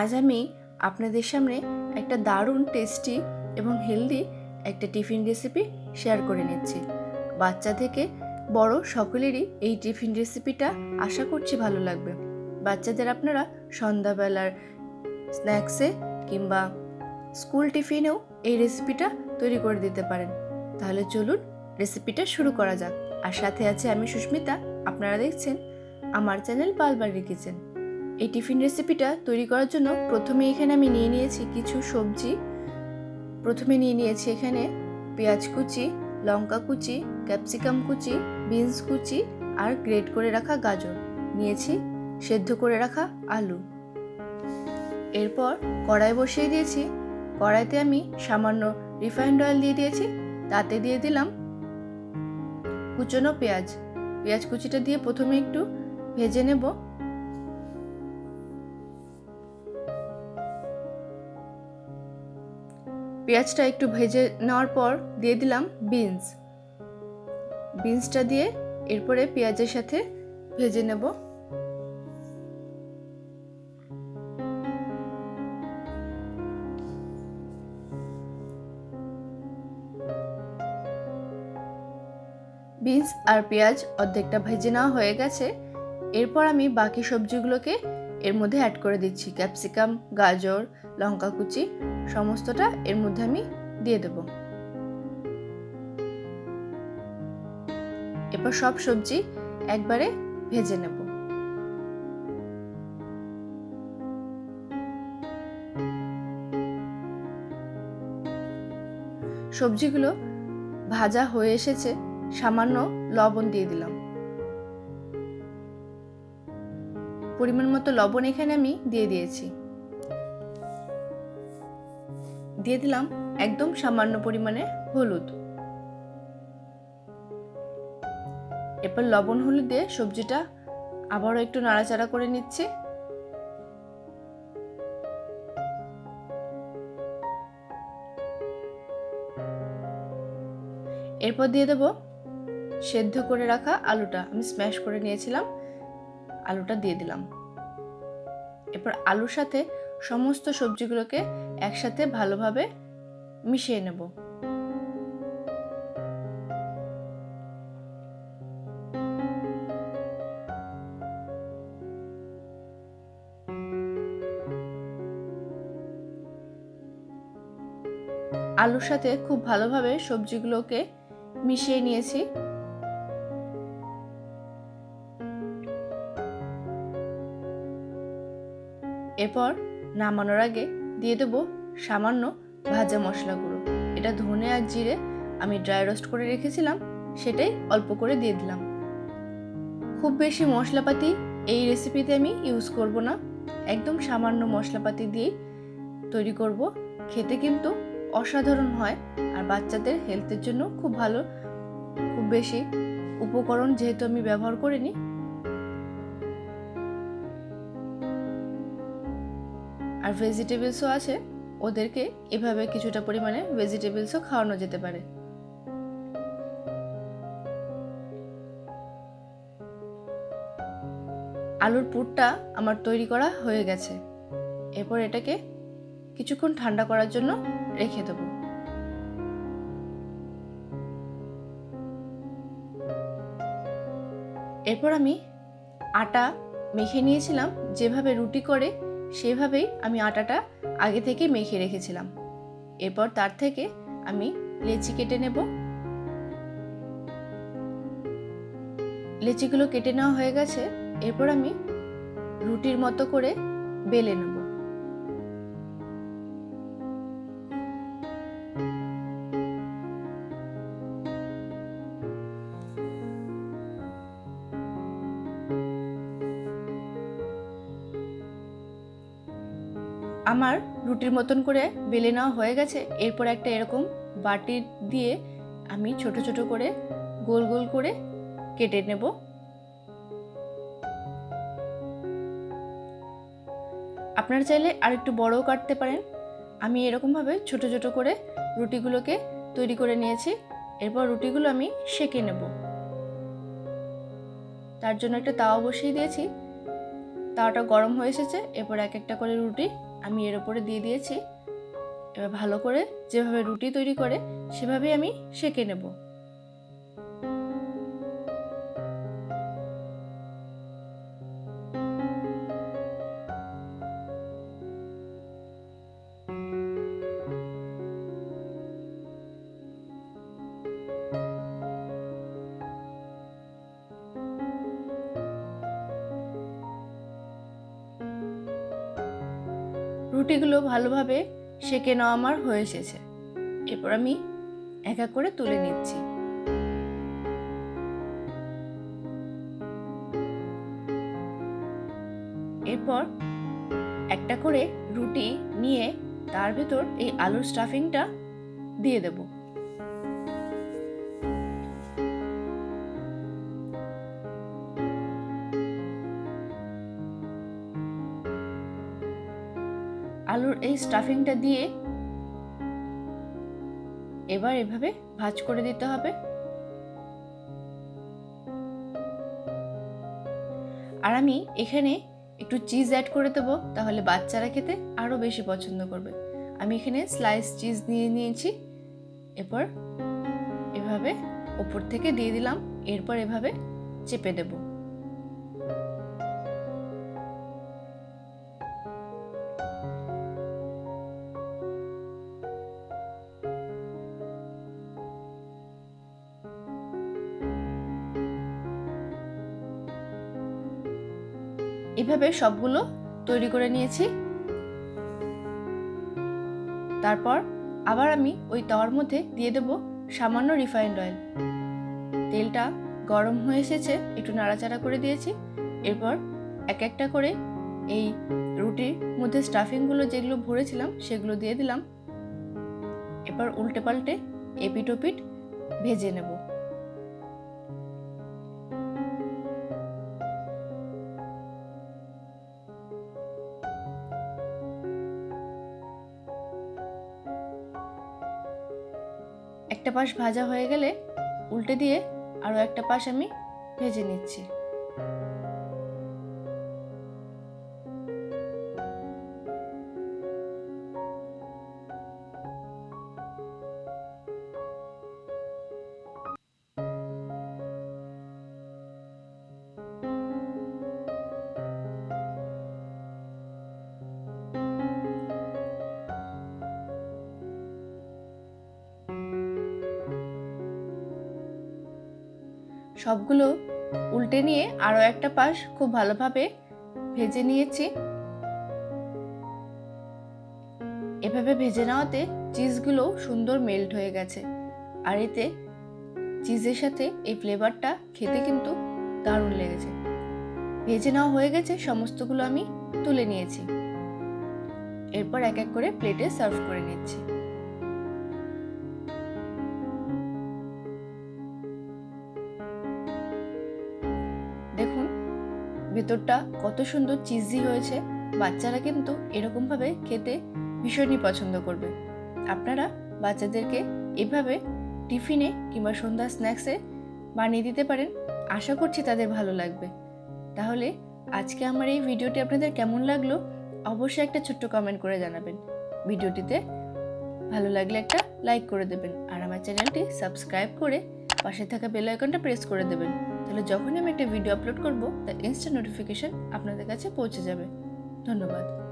আজ আমি আপনাদের সামনে একটা দারুণ টেস্টি এবং হেলদি একটা টিফিন রেসিপি শেয়ার করে নিচ্ছি। বাচ্চা থেকে বড় সকলেরই এই টিফিন রেসিপিটা আশা করছি ভালো লাগবে। বাচ্চাদের আপনারা সন্ধ্যাবেলার স্ন্যাক্সে কিংবা স্কুল টিফিনেও এই রেসিপিটা তৈরি করে দিতে পারেন। তাহলে চলুন রেসিপিটা শুরু করা যাক। আর সাথে আছে আমি সুস্মিতা, আপনারা দেখছেন আমার চ্যানেল পালবাড়ি কিচেন এই টিফিন রেসিপিটা তৈরি করার জন্য প্রথমে এখানে আমি নিয়ে নিয়েছি কিছু সবজি। প্রথমে নিয়ে নিয়েছি এখানে পেঁয়াজ কুচি, লঙ্কা কুচি, ক্যাপসিকাম কুচি, বিনস কুচি আর গ্রেট করে রাখা গাজর। নিয়েছি সেদ্ধ করে রাখা আলু। এরপর কড়াই বসিয়ে দিয়েছি। কড়াইতে আমি সামান্য রিফাইন্ড অয়েল দিয়ে দিয়েছি। তাতে দিয়ে দিলাম কুচনো পেঁয়াজ। পেঁয়াজ কুচিটা দিয়ে প্রথমে একটু ভেজে নেব। পেঁয়াজটা একটু ভেজে নেওয়ার পর দিয়ে দিলাম বিনস। বিনসটা দিয়ে এরপরে পেঁয়াজের সাথে ভেজে নেব। বিনস আর পেঁয়াজ অর্ধেকটা ভেজে নেওয়া হয়ে গেছে। এরপর আমি বাকি সবজিগুলোকে এর মধ্যে অ্যাড করে দিচ্ছি ক্যাপসিকাম গাজর লঙ্কা কুচি সমস্তটা এর মধ্যে আমি দিয়ে দেব। এরপর সব সবজি একবারে ভেজে নেব। সবজিগুলো ভাজা হয়ে এসেছে, সামান্য লবণ দিয়ে দিলাম। পরিমাণ মতো লবণ এখানে আমি দিয়ে দিয়েছি। দিয়ে দিলাম একদম সামান্য পরিমাণে হলুদ। এরপর লবণ হলুদ দিয়ে সবজিটা আবারও একটু নাড়াচাড়া করে নিচ্ছি। এরপর দিয়ে দেব সেদ্ধ করে রাখা আলুটা। আমি স্ম্যাশ করে নিয়েছিলাম। আলুটা দিয়ে দিলাম। এরপর আলুর সাথে সমস্ত সবজিগুলোকে একসাথে ভালোভাবে মিশিয়ে নেব। আলুর সাথে খুব ভালোভাবে সবজিগুলোকে মিশিয়ে নিয়েছি। এরপর নামানোর আগে দিয়ে দেবো সামান্য ভাজা মশলা গুঁড়ো। এটা ধনে আর জিরে আমি ড্রাই রোস্ট করে রেখেছিলাম, সেটাই অল্প করে দিয়ে দিলাম। খুব বেশি মশলাপাতি এই রেসিপিতে আমি ইউজ করব না। একদম সামান্য মশলাপাতি দিয়েই তৈরি করব। খেতে কিন্তু অসাধারণ হয় আর বাচ্চাদের হেলথের জন্য খুব ভালো। খুব বেশি উপকরণ যেহেতু আমি ব্যবহার করিনি আর ভেজিটেবলসও আছে। ওদেরকে এভাবে কিছুটা পরিমাণে ভেজিটেবলসও খাওয়ানো যেতে পারে। আলুর পুরটা আমার তৈরি করা হয়ে গেছে। এরপর এটাকে কিছুক্ষণ ঠান্ডা করার জন্য রেখে দেব। এরপর আমি আটা মেখে নিয়েছিলাম। যেভাবে রুটি করে সেভাবেই আমি আটাটা আগে থেকে মেখে রেখেছিলাম। এরপর তার থেকে আমি লেচি কেটে নেব। লেচিগুলো কেটে নেওয়া হয়ে গেছে। এরপর আমি রুটির মতো করে বেলে নেব। আমার রুটির মতন করে বেলে নেওয়া হয়ে গেছে। এরপর একটা এরকম বাটি দিয়ে আমি ছোট ছোট করে গোল গোল করে কেটে নেব। আপনারা চাইলে আর একটু বড়ও কাটতে পারেন। আমি এরকমভাবে ছোট ছোট করে রুটিগুলোকে তৈরি করে নিয়েছি। এরপর রুটিগুলো আমি সেঁকে নেব। তার জন্য একটা তাওয়া বসিয়ে দিয়েছি। তাওয়াটা গরম হয়ে এসেছে। এরপর এক একটা করে রুটি আমি এর উপরে দিয়ে দিয়েছি। এবার ভালো করে যেভাবে রুটি তৈরি করে, সেভাবেই আমি সেঁকে নেব। রুটিগুলো ভালোভাবে সেঁকে নেওয়া আমার হয়ে এসেছে। এরপর আমি একা করে তুলে নিচ্ছি। এরপর একটা করে রুটি নিয়ে তার ভেতর এই আলুর স্টাফিংটা দিয়ে দেব। আলুর এই স্টাফিংটা দিয়ে এবার এভাবে ভাজ করে দিতে হবে। আর আমি এখানে একটু চিজ অ্যাড করে দেবো, তাহলে বাচ্চারা খেতে আরও বেশি পছন্দ করবে। আমি এখানে স্লাইস চিজ নিয়ে নিয়েছি। এরপর এভাবে ওপর থেকে দিয়ে দিলাম, এরপর এভাবে চেপে দেবো। এভাবে সবগুলো তৈরি করে নিয়েছি। তারপর আবার আমি ওই তাওয়ার মধ্যে দিয়ে দেব সামান্য রিফাইন্ড অয়েল। তেলটা গরম হয়ে এসেছে, একটু নাড়াচাড়া করে দিয়েছি। এরপর এক একটা করে এই রুটির মধ্যে স্টাফিংগুলো যেগুলো ভরেছিলাম সেগুলো দিয়ে দিলাম। এবার উল্টে পাল্টে এপিট ওপিট ভেজে নেব। একটা পাশ ভাজা হয়ে গেলে উল্টে দিয়ে আরও একটা পাশ আমি ভেজে নিচ্ছি। সবগুলো উল্টে নিয়ে আরও একটা পাশ খুব ভালোভাবে ভেজে নিয়েছি। এভাবে ভেজে নেওয়াতে চিজগুলো সুন্দর মেল্ট হয়ে গেছে। আর এতে চিজের সাথে এই ফ্লেভারটা খেতে কিন্তু দারুণ লেগেছে। ভেজে নেওয়া হয়ে গেছে, সমস্তগুলো আমি তুলে নিয়েছি। এরপর এক এক করে প্লেটে সার্ভ করে নিচ্ছি। ভেতরটা কত সুন্দর চিজি হয়েছে। বাচ্চারা কিন্তু এরকমভাবে খেতে ভীষণই পছন্দ করবে। আপনারা বাচ্চাদেরকে এভাবে টিফিনে কিংবা সন্ধ্যা স্ন্যাক্সে বানিয়ে দিতে পারেন। আশা করছি তাদের ভালো লাগবে। তাহলে আজকে আমার এই ভিডিওটি আপনাদের কেমন লাগল অবশ্যই একটা ছোট্ট কমেন্ট করে জানাবেন। ভিডিওটিতে ভালো লাগলে একটা লাইক করে দেবেন। আর আমার চ্যানেলটি সাবস্ক্রাইব করে পাশে থাকা বেল আইকনটা প্রেস করে দেবেন। তাহলে যখনই আমি একটা ভিডিও আপলোড করব, তার ইনস্ট্যান্ট নোটিফিকেশান আপনাদের কাছে পৌঁছে যাবে। ধন্যবাদ।